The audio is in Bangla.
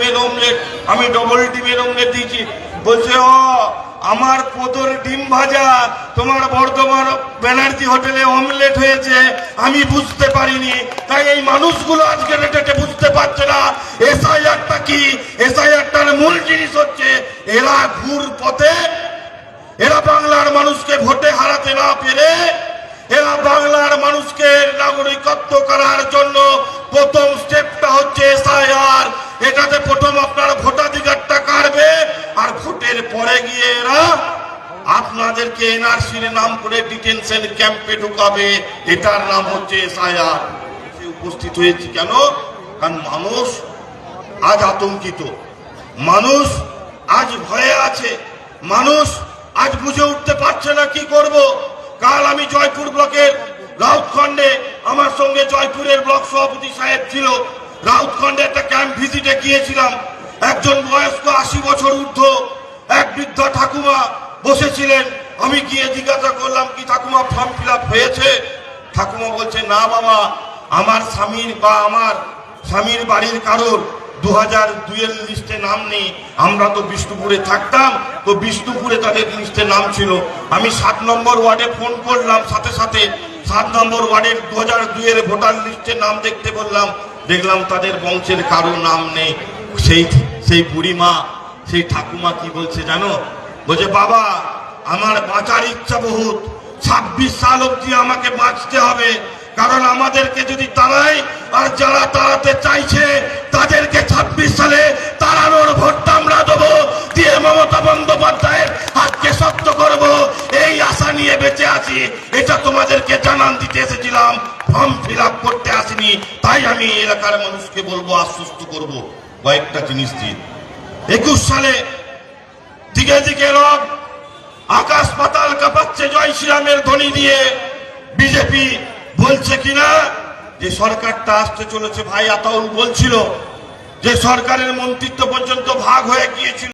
ডিমের অমলেট আমি ডবল ডিমের অমলেট দিয়েছি। বলছে, ও, আমার পোদর ডিম ভাজা, তোমার বর্ধমান ব্যানার্জি হোটেলে অমলেট হয়েছে, আমি বুঝতে পারিনি। তাই এই মানুষগুলো আজকে রেটে বুঝতে পারছে না, এসআইআরটা কি? এসআইআরটার মূল জিনিস হচ্ছে, এরা ঘুর পথে, এরা বাংলার মানুষকে ভোটে হারাতে না পেরে, এরা বাংলার মানুষকে নাগরিকত্ব আপনাদেরকে এনআরসির নাম করে ডিটেনশন ক্যাম্পে ঢুকাবে, এটার নাম হচ্ছে এসআইআর। উপস্থিত হয়েছি কেন? কারণ মানুষ আজ আতঙ্কিত, মানুষ আজ ভয়ে আছে, মানুষ আজ বুঝে উঠতে পারছে না কি করব। কাল আমি জয়পুর ব্লকের রাউতখণ্ডে, আমার সঙ্গে জয়পুরের ব্লক সভাপতি সাহেব ছিল। রাউতখণ্ডে একটা ক্যাম্প ভিজিটে গিয়েছিলাম। একজন বয়স্ক আশি বছর ঊর্ধ্ব, এক বৃদ্ধ ঠাকুমা বসেছিলেন। আমি গিয়ে জিজ্ঞাসা করলাম, কি ঠাকুমা ফর্ম ফিল হয়েছে? ঠাকুমা বলছে, না বাবা আমার স্বামীর বা আমার স্বামীর বাড়ির কারোর দু হাজার দুইয়ের লিস্টে নাম নেই। আমরা তো বিষ্ণুপুরে থাকতাম, তো বিষ্ণুপুরে তাদের লিস্টে নাম ছিল। আমি সাত নম্বর ওয়ার্ডে ফোন করলাম সাথে সাথে। সাত নম্বর ওয়ার্ডের দু হাজার দুইয়ের ভোটার লিস্টে নাম দেখতে বললাম। দেখলাম তাদের বংশের কারও নাম নেই। সেই সেই বুড়িমা, সেই ঠাকুমা কি বলছে জানো? বলছে, বাবা, আমার বাঁচার ইচ্ছা বহুত। ছাব্বিশ সাল অবধি আমাকে বাঁচতে হবে। কারণ আমাদেরকে যদি তারাই আর যারা তাড়াতে চাইছে, তাদেরকে ছাব্বিশ সালে তাড়ানোর ভোটটা আমরা দেবো। দিয়ে মমতা বন্দ্যোপাধ্যায়ের হাতকে শক্ত করব। এই আশা নিয়ে বেঁচে আছি। এটা তোমাদেরকে জানান দিতে এসেছিলাম। ফর্ম ফিল করতে আসিনি। তাই আমি এলাকার মানুষকে বলব, আশ্বস্ত করব। কয়েকটা জিনিস দিয়ে। একুশ সালে দিকে দিকে রব, আকাশ পাতাল কাঁপাচ্ছে জয় শ্রীরামের ধ্বনি দিয়ে বিজেপি বলছে কিনা? যে সরকারটা আসতে চলেছে ভাই, আতাউল বলছিল যে সরকারের মন্ত্রিত্ব পর্যন্ত ভাগ হয়ে গিয়েছিল।